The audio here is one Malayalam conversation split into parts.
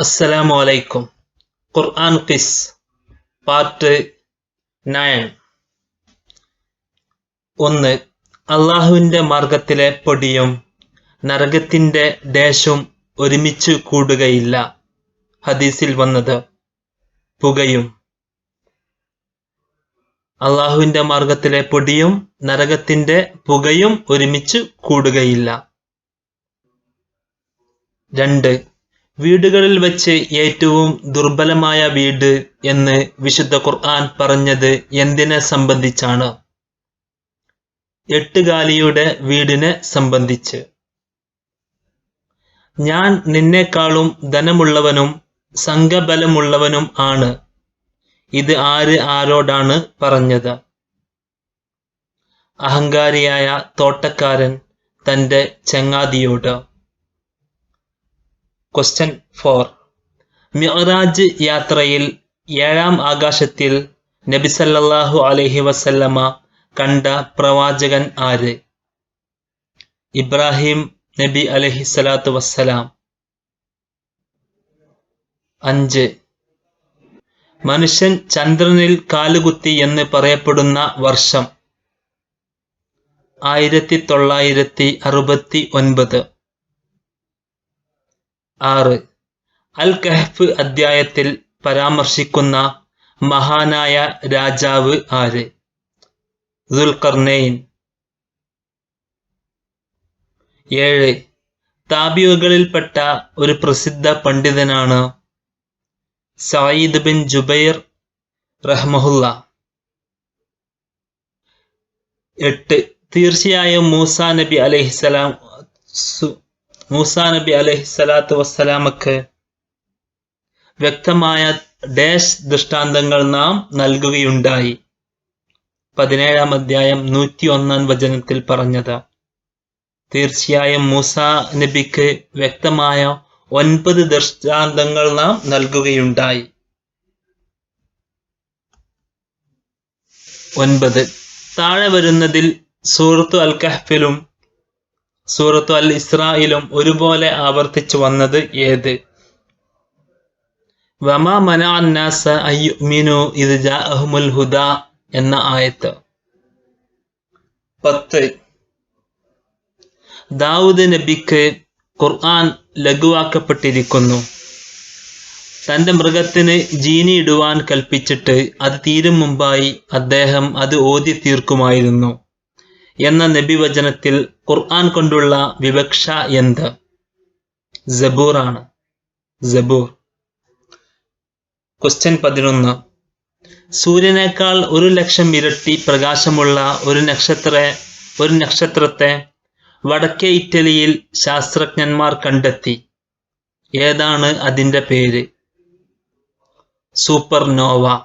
അസ്സലാമു അലൈക്കും ഖുർആൻ ഖിസ് പാർട്ട് നയൻ. ഒന്ന് അള്ളാഹുവിന്റെ മാർഗത്തിലെ പൊടിയും നരകത്തിന്റെ ദേശവും ഒരുമിച്ച് കൂടുകയില്ല. ഹദീസിൽ വന്നത് പുകയും അള്ളാഹുവിന്റെ മാർഗത്തിലെ പൊടിയും നരകത്തിന്റെ പുകയും ഒരുമിച്ച് കൂടുകയില്ല. രണ്ട് വീടുകളിൽ വെച്ച് ഏറ്റവും ദുർബലമായ വീട് എന്ന് വിശുദ്ധ ഖുർആൻ പറഞ്ഞത് എന്തിനെ സംബന്ധിച്ചാണ്? എട്ടുകാലിയുടെ വീടിനെ സംബന്ധിച്ച്. ഞാൻ നിന്നെക്കാളും ധനമുള്ളവനും സംഘബലമുള്ളവനും ആണ്. ഇത് ആര് ആരോടാണ് പറഞ്ഞത്? അഹങ്കാരിയായ തോട്ടക്കാരൻ തന്റെ ചങ്ങാതിയോട്. ക്വസ്റ്റ്യൻ ഫോർ മിഅറാജ് യാത്രയിൽ ഏഴാം ആകാശത്തിൽ നബി സല്ലല്ലാഹു അലൈഹി വസല്ലമ കണ്ട പ്രവാചകൻ ആര്? ഇബ്രാഹിം നബി അലഹി സ്വലാത്തു വസ്സലാം. അഞ്ച്. മനുഷ്യൻ ചന്ദ്രനിൽ കാലുകുത്തി എന്ന് പറയപ്പെടുന്ന വർഷം ആയിരത്തി തൊള്ളായിരത്തി അറുപത്തി ഒൻപത്. ആറ്. അൽ കഹഫ് അധ്യായത്തിൽ പരാമർശിക്കുന്ന മഹാനായ രാജാവ് ആര്? ദുൽഖർനെയിൻ ഏഴ്. താബിയുകളിൽപ്പെട്ട ഒരു പ്രസിദ്ധ പണ്ഡിതനാണ് സായിദ് ബിൻ ജുബൈർ റഹ്മഹുല്ല. എട്ട്. തീർച്ചയായും മൂസ നബി അലൈഹിസലാം മൂസാ നബി അലഹി സ്വലാത്തു വസ്സലാമക്ക് വ്യക്തമായ ഡാഷ് ദൃഷ്ടാന്തങ്ങൾ നാം നൽകുകയുണ്ടായി. പതിനേഴാം അധ്യായം നൂറ്റി ഒന്നാം വചനത്തിൽ പറഞ്ഞത്. തീർച്ചയായും മൂസ നബിക്ക് വ്യക്തമായ ഒൻപത് ദൃഷ്ടാന്തങ്ങൾ നാം നൽകുകയുണ്ടായി. ഒൻപത്. താഴെ വരുന്നതിൽ സൂറത്തു അൽ കഹ്ഫിലും സൂറത്തു അൽ ഇസ്രായിലും ഒരുപോലെ ആവർത്തിച്ചു വന്നത് ഏത്? വമാ മനാന്നാസ അയ്യുമിനു ഇത് ജാഅഹുമുൽ ഹുദ എന്ന ആയത്ത്. പത്ത്. ദാവൂദ് നബിക്ക് ഖുർആൻ ലഘുവാക്കപ്പെട്ടിരിക്കുന്നു. തന്റെ മൃഗത്തിന് ജീനി ഇടുവാൻ കൽപ്പിച്ചിട്ട് അത് തീരും മുമ്പായി അദ്ദേഹം അത് ഓതി തീർക്കുമായിരുന്നു എന്ന നബി വചനത്തിൽ ഖുർആൻ കൊണ്ടുള്ള വിവക്ഷ എന്ത്? ജബൂർ ആണ് ജബൂർ ക്വസ്റ്റ്യൻ പതിനൊന്ന്. സൂര്യനേക്കാൾ ഒരു ലക്ഷം ഇരട്ടി പ്രകാശമുള്ള ഒരു നക്ഷത്ര ഒരു നക്ഷത്രത്തെ വടക്കേ ഇറ്റലിയിൽ ശാസ്ത്രജ്ഞന്മാർ കണ്ടെത്തി. ഏതാണ് അതിന്റെ പേര്? സൂപ്പർനോവ.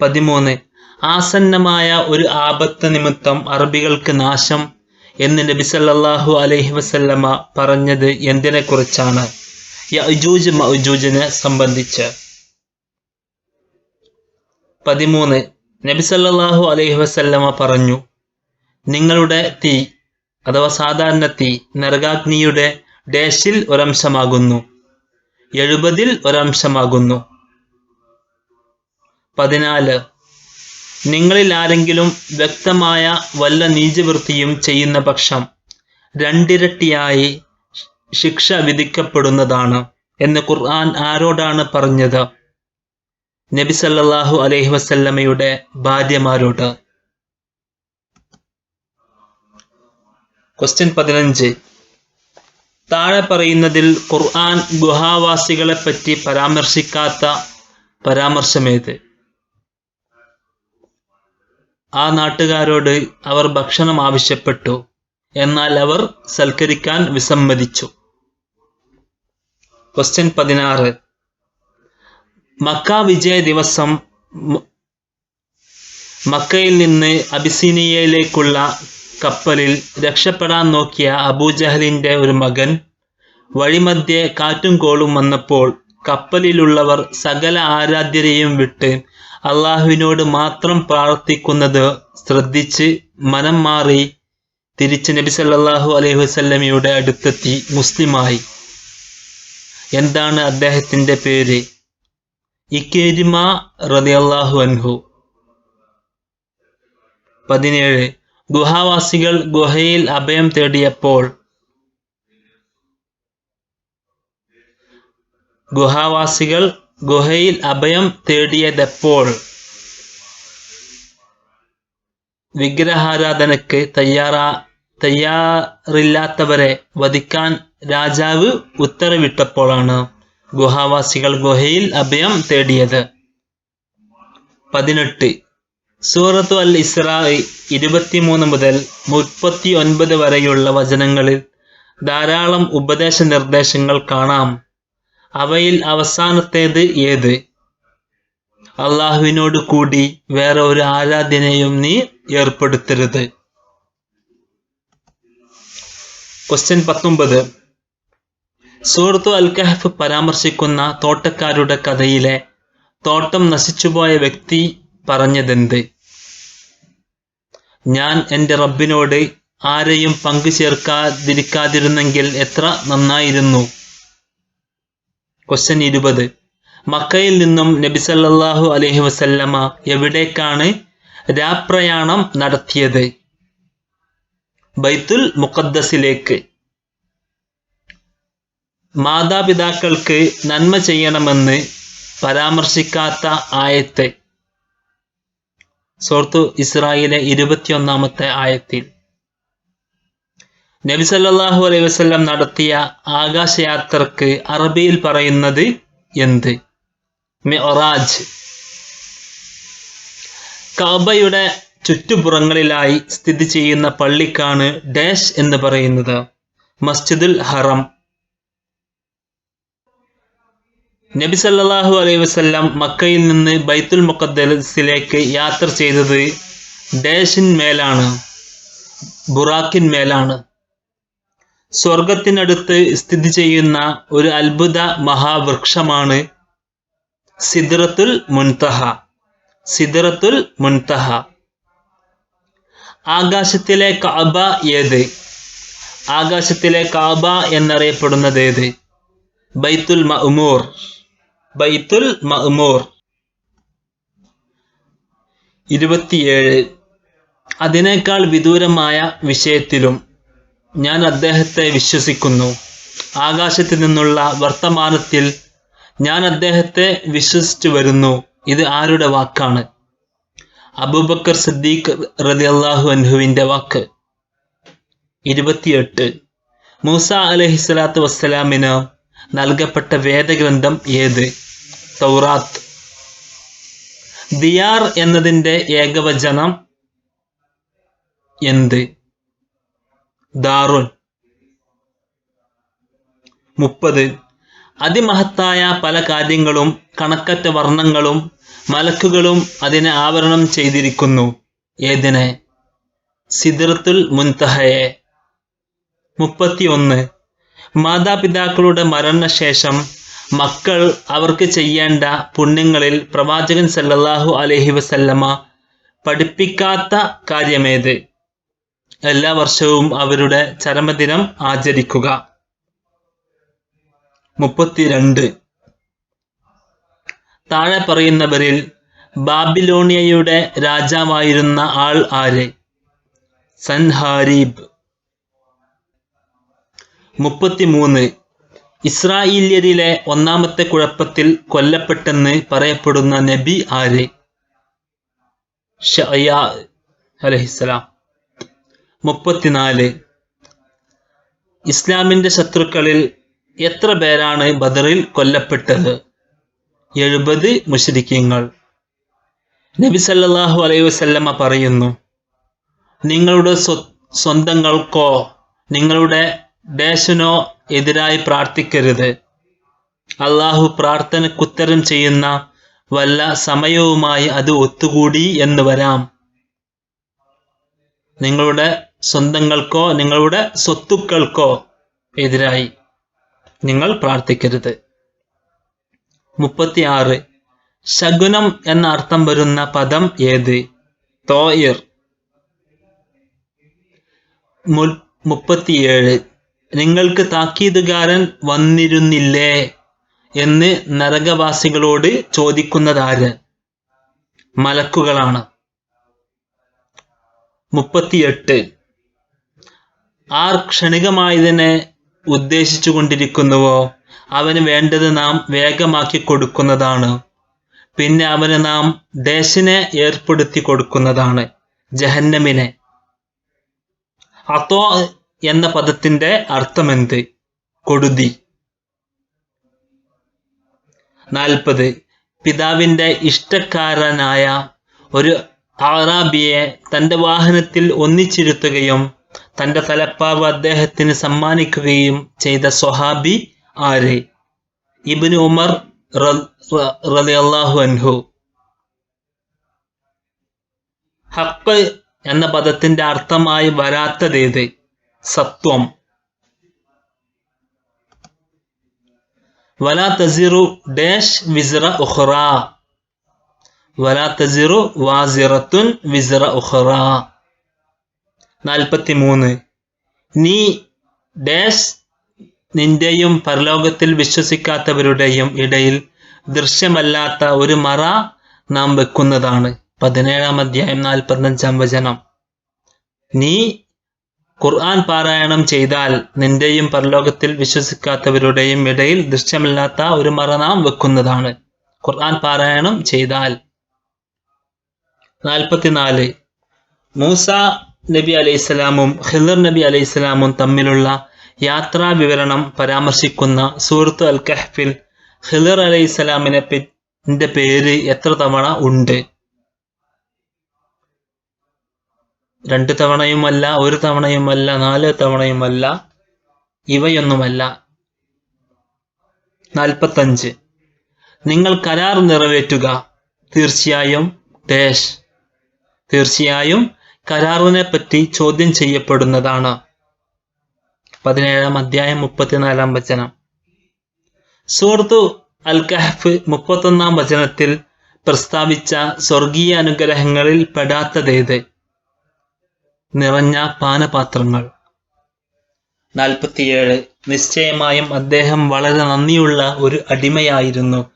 പതിമൂന്ന്. ആസന്നമായ ഒരു ആപത്ത് നിമിത്തം അറബികൾക്ക് നാശം എന്ന് നബി സല്ലല്ലാഹു അലൈഹി വസല്ലമ പറഞ്ഞത് എന്തിനെ കുറിച്ചാണ് യജൂജ് മഅജൂജിനെ സംബന്ധിച്ച്. പതിമൂന്ന് നബി സല്ലല്ലാഹു അലൈഹി വസല്ലമ പറഞ്ഞു നിങ്ങളുടെ തീ അഥവാ സാധാരണ തീ നരകാഗ്നിയുടെ ഡേഷിൽ ഒരംശമാകുന്നു. എഴുപതിൽ ഒരംശമാകുന്നു. പതിനാല് നിങ്ങളിൽ ആരെങ്കിലും വ്യക്തമായ വല്ല നീചവൃത്തിയും ചെയ്യുന്ന പക്ഷം രണ്ടിരട്ടിയായി ശിക്ഷ വിധിക്കപ്പെടുന്നതാണ് എന്ന് ഖുർആൻ ആരോടാണ് പറഞ്ഞത്? നബി സല്ലാഹു അലൈഹി വസല്ലമയുടെ ഭാര്യമാരോട്. ക്വസ്റ്റ്യൻ പതിനഞ്ച്. താഴെ പറയുന്നതിൽ ഖുർആൻ ഗുഹാവാസികളെ പറ്റി പരാമർശിക്കാത്ത പരാമർശമേത്? ആ നാട്ടുകാരോട് അവർ ഭക്ഷണം ആവശ്യപ്പെട്ടു. എന്നാൽ അവർ സൽക്കരിക്കാൻ വിസമ്മതിച്ചു. ക്വസ്റ്റ്യൻ പതിനാറ്. മക്ക വിജയ ദിവസം മക്കയിൽ നിന്ന് അബിസീനിയയിലേക്കുള്ള കപ്പലിൽ രക്ഷപ്പെടാൻ നോക്കിയ അബൂജഹലിന്റെ ഒരു മകൻ വഴിമധ്യേ കാറ്റും കോളും വന്നപ്പോൾ കപ്പലിലുള്ളവർ സകല ആരാധ്യരെയും വിട്ട് അള്ളാഹുവിനോട് മാത്രം പ്രാർത്ഥിക്കുന്നത് ശ്രദ്ധിച്ച് മനം മാറി തിരിച്ച് നബി സല്ലാഹു അലൈഹി വസല്ലമയുടെ അടുത്തെത്തി മുസ്ലിമായി. എന്താണ് അദ്ദേഹത്തിന്റെ പേര്? ഇക്കേരിമ റതിയല്ലാഹു അൻഹു. പതിനേഴ്. ഗുഹാവാസികൾ ഗുഹയിൽ അഭയം തേടിയപ്പോൾ ഗുഹാവാസികൾ ഗുഹയിൽ അഭയം തേടിയതെപ്പോൾ? വിഗ്രഹാരാധനയ്ക്ക് തയ്യാറാ തയ്യാറില്ലാത്തവരെ വധിക്കാൻ രാജാവ് ഉത്തരവിട്ടപ്പോഴാണ് ഗുഹാവാസികൾ ഗുഹയിൽ അഭയം തേടിയത്. പതിനെട്ട്. സൂറത്തു അൽ ഇസ്രാ ഇരുപത്തിമൂന്ന് മുതൽ മുപ്പത്തി ഒൻപത് വരെയുള്ള വചനങ്ങളിൽ ധാരാളം ഉപദേശ നിർദ്ദേശങ്ങൾ കാണാം. അവയിൽ അവസാനത്തേത് ഏത്? അള്ളാഹുവിനോട് കൂടി വേറെ ഒരു ആരാധനയും നീ ഏർപ്പെടുത്തരുത്. ക്വസ്റ്റ്യൻ പത്തൊമ്പത്. സൂറത്തു അൽ കഹഫ് പരാമർശിക്കുന്ന തോട്ടക്കാരുടെ കഥയിലെ തോട്ടം നശിച്ചുപോയ വ്യക്തി പറഞ്ഞതെന്ത്? ഞാൻ എന്റെ റബ്ബിനോട് ആരെയും പങ്കു ചേർക്കാതിരിക്കാതിരുന്നെങ്കിൽ എത്ര നന്നായിരുന്നു. ക്വസ്റ്റ്യൻ ഇരുപത്. മക്കയിൽ നിന്നും നബി സല്ലല്ലാഹു അലൈഹി വസല്ലമ എവിടേക്കാണ് രാപ്രയാണം നടത്തിയത്? ബൈത്തുൽ മുഖദ്ദസിലേക്ക്. മാതാപിതാക്കൾക്ക് നന്മ ചെയ്യണമെന്ന് പരാമർശിക്കാത്ത ആയത്തെ. സോർത്തു ഇസ്രായേലിലെ ഇരുപത്തിയൊന്നാമത്തെ ആയത്തിൽ. നബി സല്ലല്ലാഹു അലൈഹി വസ്ലം നടത്തിയ ആകാശയാത്രക്ക് അറബിയിൽ പറയുന്നത് എന്ത്? മെറാജ് കാബയുടെ ചുറ്റുപുറങ്ങളിലായി സ്ഥിതി ചെയ്യുന്ന പള്ളിക്കാണ് ഡാഷ് എന്ന് പറയുന്നത്. മസ്ജിദുൽ ഹറം. നബി സല്ലാഹു അലൈഹി വസല്ലം മക്കയിൽ നിന്ന് ബൈത്തുൽ മുഖദ്ദസിലേക്ക് യാത്ര ചെയ്തത് ഡാഷിന്മേലാണ് ബുറാക്കിന്മേലാണ് സ്വർഗത്തിനടുത്ത് സ്ഥിതി ചെയ്യുന്ന ഒരു അത്ഭുത മഹാവൃക്ഷമാണ് സിദ്റത്തുൽ മുൻതഹ. സിദ്റത്തുൽ മുൻതഹ. ആകാശത്തിലെ കാബ ഏത്? ആകാശത്തിലെ കാബ എന്നറിയപ്പെടുന്നത് ഏത്? ബൈത്തുൽ മഅ്മൂർ. ബൈത്തുൽ മഅ്മൂർ. ഇരുപത്തിയേഴ്. അതിനേക്കാൾ വിദൂരമായ വിഷയത്തിലും ഞാൻ അദ്ദേഹത്തെ വിശ്വസിക്കുന്നു. ആകാശത്തിൽ നിന്നുള്ള വർത്തമാനത്തിൽ ഞാൻ അദ്ദേഹത്തെ വിശ്വസിച്ചു വരുന്നു. ഇത് ആരുടെ വാക്കാണ്? അബൂബക്കർ സിദ്ദീഖ് അള്ളാഹു അൻഹുവിന്റെ വാക്ക്. ഇരുപത്തിയെട്ട്. മൂസ അലഹിസ്വലാത്തു വസ്സലാമിന് നൽകപ്പെട്ട വേദഗ്രന്ഥം ഏത്? തൗറാത്ത്. ദിയാർ എന്നതിന്റെ ഏകവചനം എന്ത്? ദാറുൻ. മുപ്പത്. അതിമഹത്തായ പല കാര്യങ്ങളും കണക്കറ്റ വർണങ്ങളും മലക്കുകളും അതിനെ ആവരണം ചെയ്തിരിക്കുന്നു. ഏതിനെ? സിദ്രത്തുൽ മുൻതഹയെ. മുപ്പത്തിയൊന്ന്. മാതാപിതാക്കളുടെ മരണശേഷം മക്കൾ അവർക്ക് ചെയ്യേണ്ട പുണ്യങ്ങളിൽ പ്രവാചകൻ സല്ലല്ലാഹു അലഹി വസല്ലമ പഠിപ്പിക്കാത്ത കാര്യമേത്? എല്ലാ വർഷവും അവരുടെ ചരമദിനം ആചരിക്കുക. മുപ്പത്തിരണ്ട്. താഴെ പറയുന്നവരിൽ ബാബിലോണിയയുടെ രാജാവായിരുന്ന ആൾ ആര്? സൻഹാരീബ്. മുപ്പത്തിമൂന്ന്. ഇസ്രായേലിയരിലെ ഒന്നാമത്തെ കുഴപ്പത്തിൽ കൊല്ലപ്പെട്ടെന്ന് പറയപ്പെടുന്ന നബി ആര്? ഷയ അലഹിസ്സലാം. മുപ്പത്തിനാല്. ഇസ്ലാമിന്റെ ശത്രുക്കളിൽ എത്ര പേരാണ് ബദറിൽ കൊല്ലപ്പെട്ടത്? എഴുപത് മുഷരിക്കങ്ങൾ നബി സല്ലല്ലാഹു അലൈഹി വസല്ലമ പറയുന്നു നിങ്ങളുടെ സ്വ- സ്വന്തങ്ങൾക്കോ നിങ്ങളുടെ ദേശനോ എതിരായി പ്രാർത്ഥിക്കരുത്. അള്ളാഹു പ്രാർത്ഥനക്കുത്തരം ചെയ്യുന്ന വല്ല സമയവുമായി അത് ഒത്തുകൂടി എന്ന് വരാം. നിങ്ങളുടെ സ്വന്തങ്ങൾക്കോ നിങ്ങളുടെ സ്വത്തുക്കൾക്കോ എതിരായി നിങ്ങൾ പ്രാർത്ഥിക്കരുത്. മുപ്പത്തിയാറ്. ശകുനം എന്ന അർത്ഥം വരുന്ന പദം ഏത്? തോയിർ. മുപ്പത്തിയേഴ്. നിങ്ങൾക്ക് താക്കീതുകാരൻ വന്നിരുന്നില്ലേ എന്ന് നരകവാസികളോട് ചോദിക്കുന്നതാര്? മലക്കുകളാണ്. മുപ്പത്തിയെട്ട്. ആർ ക്ഷണികമായതിനെ ഉദ്ദേശിച്ചു കൊണ്ടിരിക്കുന്നുവോ അവന് വേണ്ടത് നാം വേഗമാക്കി കൊടുക്കുന്നതാണ്. പിന്നെ അവന് നാം ദേശിനെ ഏർപ്പെടുത്തി കൊടുക്കുന്നതാണ് ജഹന്നമിനെ. അതോ എന്ന പദത്തിന്റെ അർത്ഥമെന്ത്? കൊടുതി. നാൽപ്പത്. പിതാവിന്റെ ഇഷ്ടക്കാരനായ ഒരു ആറാബിയെ തന്റെ വാഹനത്തിൽ ഒന്നിച്ചിരുത്തുകയും തന്റെ തലപ്പാവ് അദ്ദേഹത്തിന് സമ്മാനിക്കുകയും ചെയ്ത സ്വഹാബി ആര്? ഇബിന് ഉമർ റളിയല്ലാഹു അൻഹു. ഹക്ക് എന്ന പദത്തിന്റെ അർത്ഥമായി വരാത്തതേത്? സത്വം. വലാ തസിറു ഡാഷ് വിസിറ ഉഹ്റ വലാ തസിറു വാസിറത്തുൻ വിസിറ ഉഖ്റ. നാൽപ്പത്തി മൂന്ന് നീ ഡാഷ് നിന്റെയും പരലോകത്തിൽ വിശ്വസിക്കാത്തവരുടെയും ഇടയിൽ ദൃശ്യമല്ലാത്ത ഒരു മറ നാം വെക്കുന്നതാണ്. പതിനേഴാം അധ്യായം നാൽപ്പത്തഞ്ചാം വചനം. നീ ഖുർആൻ പാരായണം ചെയ്താൽ നിന്റെയും പരലോകത്തിൽ വിശ്വസിക്കാത്തവരുടെയും ഇടയിൽ ദൃശ്യമില്ലാത്ത ഒരു മറ നാം വെക്കുന്നതാണ്. ഖുർആൻ പാരായണം ചെയ്താൽ. നാൽപ്പത്തിനാല്. മൂസ നബി അലൈഹിസ്സലാമും ഖിദർ നബി അലൈഹിസ്സലാമും തമ്മിലുള്ള യാത്രാ വിവരണം പരാമർശിക്കുന്ന സൂറത്ത് അൽ കഹ്ഫിൽ ഖിദർ അലൈഹിസ്സലാമിനെ പിന്റെ പേര് എത്ര തവണ ഉണ്ട്? രണ്ട് തവണയുമല്ല ഒരു തവണയുമല്ല നാല് തവണയുമല്ല ഇവയൊന്നുമല്ല. നാൽപ്പത്തഞ്ച്. നിങ്ങൾ കരാർ നിറവേറ്റുക. തീർച്ചയായും ഡേഷ് തീർച്ചയായും കരാറിനെ പറ്റി ചോദ്യം ചെയ്യപ്പെടുന്നതാണ്. പതിനേഴാം അധ്യായം മുപ്പത്തിനാലാം വചനം. സുഹൃത്തു അൽ കഹഫ് മുപ്പത്തൊന്നാം വചനത്തിൽ പ്രസ്താവിച്ച സ്വർഗീയ അനുഗ്രഹങ്ങളിൽ പെടാത്തതേത്? നിറഞ്ഞ പാനപാത്രങ്ങൾ. നാൽപ്പത്തിയേഴ്. നിശ്ചയമായും അദ്ദേഹം വളരെ നന്ദിയുള്ള ഒരു അടിമയായിരുന്നു.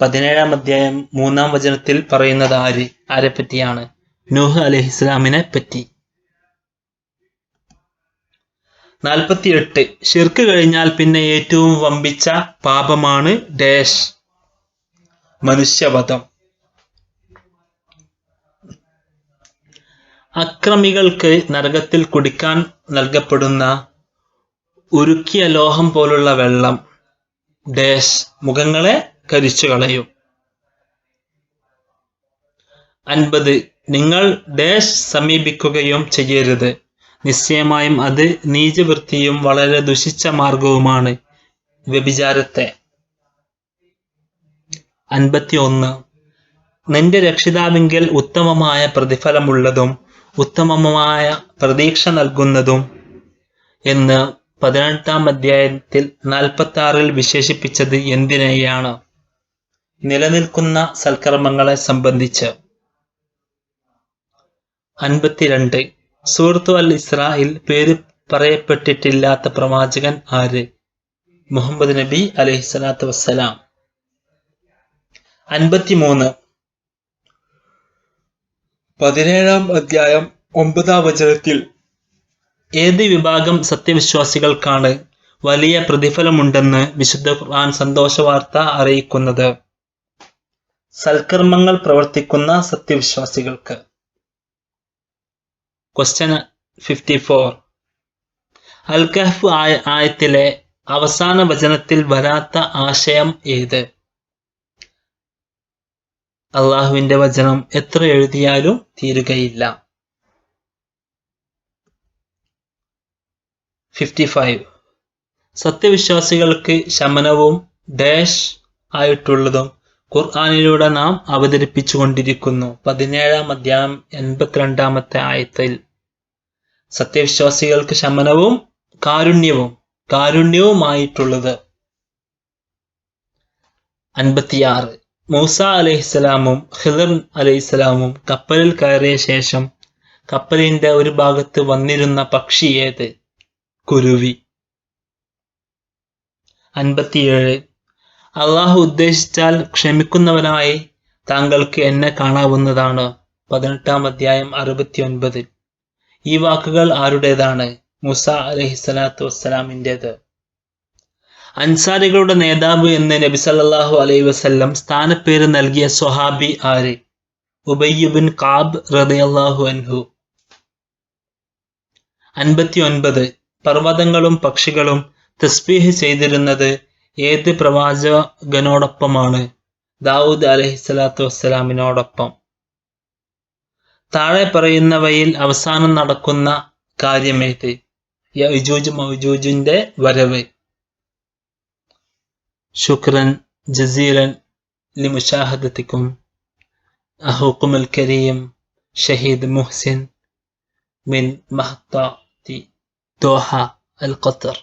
പതിനേഴാം അധ്യായം മൂന്നാം വചനത്തിൽ പറയുന്നത് ആര്? ആരെ പറ്റിയാണ് നൂഹ് അലഹിസ്ലാമിനെ പറ്റി. നാൽപ്പത്തിയെട്ട് ഷിർക്ക് കഴിഞ്ഞാൽ പിന്നെ ഏറ്റവും വമ്പിച്ച പാപമാണ് ഡേഷ്. മനുഷ്യവധം. അക്രമികൾക്ക് നരകത്തിൽ കുടിക്കാൻ നൽകപ്പെടുന്ന ഉരുക്കിയ ലോഹം പോലുള്ള വെള്ളം ഡേഷ് മുഖങ്ങളെ കരിച്ചു കളയും അൻപത്. നിങ്ങൾ ഡാഷ് സമീപിക്കുകയും ചെയ്യരുത്. നിശ്ചയമായും അത് നീചവൃത്തിയും വളരെ ദുഷിച്ച മാർഗവുമാണ്. വ്യഭിചാരത്തെ. അൻപത്തി ഒന്ന് നിന്റെ രക്ഷിതാവിങ്കിൽ ഉത്തമമായ പ്രതിഫലമുള്ളതും ഉത്തമമായ പ്രതീക്ഷ നൽകുന്നതും എന്ന് പതിനെട്ടാം അധ്യായത്തിൽ നാൽപ്പത്തി ആറിൽ വിശേഷിപ്പിച്ചത് എന്തിനെയാണ്? നിലനിൽക്കുന്ന സൽക്കർമ്മങ്ങളെ സംബന്ധിച്ച്. അൻപത്തിരണ്ട്. സൂറത്തു അൽ ഇസ്രായിൽ പേര് പറയപ്പെട്ടിട്ടില്ലാത്ത പ്രവാചകൻ ആര്? മുഹമ്മദ് നബി അലഹിസ്സലാത്തു വസ്സലാം. അൻപത്തിമൂന്ന്. പതിനേഴാം അധ്യായം ഒമ്പതാം വചനത്തിൽ ഏത് വിഭാഗം സത്യവിശ്വാസികൾക്കാണ് വലിയ പ്രതിഫലമുണ്ടെന്ന് വിശുദ്ധ ഖുർആൻ സന്തോഷ വാർത്ത അറിയിക്കുന്നത്? സൽക്കർമ്മങ്ങൾ പ്രവർത്തിക്കുന്ന സത്യവിശ്വാസികൾക്ക്. ക്വസ്റ്റ്യൻ ഫിഫ്റ്റി ഫോർ അൽ ആയ ആയത്തിലെ അവസാന വചനത്തിൽ വരാത്ത ആശയം ഏത്? അള്ളാഹുവിന്റെ വചനം എത്ര എഴുതിയാലും തീരുകയില്ല. ഫിഫ്റ്റി ഫൈവ് സത്യവിശ്വാസികൾക്ക് ശമനവും ഡാഷ് ആയിട്ടുള്ളതും ഖുർആാനിലൂടെ നാം അവതരിപ്പിച്ചു കൊണ്ടിരിക്കുന്നു പതിനേഴാം അധ്യായം എൺപത്തിരണ്ടാമത്തെ ആയത്തിൽ. സത്യവിശ്വാസികൾക്ക് ശമനവും കാരുണ്യവും കാരുണ്യവുമായിട്ടുള്ളത്. അൻപത്തിയാറ്. മൂസ അലൈഹിസ്സലാമും ഖിദർ അലൈഹിസ്സലാമും കപ്പലിൽ കയറിയ ശേഷം കപ്പലിന്റെ ഒരു ഭാഗത്ത് വന്നിരുന്ന പക്ഷിയേത് കുരുവി. അൻപത്തിയേഴ്. അള്ളാഹു ഉദ്ദേശിച്ചാൽ ക്ഷമിക്കുന്നവനായി താങ്കൾക്ക് എന്നെ കാണാവുന്നതാണ്. പതിനെട്ടാം അധ്യായം അറുപത്തി ഒൻപത് ഈ വാക്കുകൾ ആരുടേതാണ്? മുസ അലഹിസ്സലാത്തു വസ്സലാമിന്റെത്. അൻസാരികളുടെ നേതാവ് എന്ന് നബി സല്ലാഹു അലൈഹി വസ്ല്ലം സ്ഥാനപ്പേര് നൽകിയ സ്വഹാബി ആര്? ഉബയ്യുബിൻ കാബ് റദയല്ലാഹു അൻഹു. അൻപത്തി ഒൻപത് പർവതങ്ങളും പക്ഷികളും തസ്ബീഹ് ചെയ്തിരുന്നത് ഏത് പ്രവാചകനോടൊപ്പമാണ് ദാവൂദ് അലഹിസ്സലാത്തു വസ്സലാമിനോടൊപ്പം താഴെ പറയുന്നവയിൽ അവസാനം നടക്കുന്ന കാര്യമേത് യജൂജ് മൗജൂജിന്റെ വരവ് شكرا جزيلا لمشاهدتكم أخوكم الكريم شهيد محسن من محطة دوحة القطر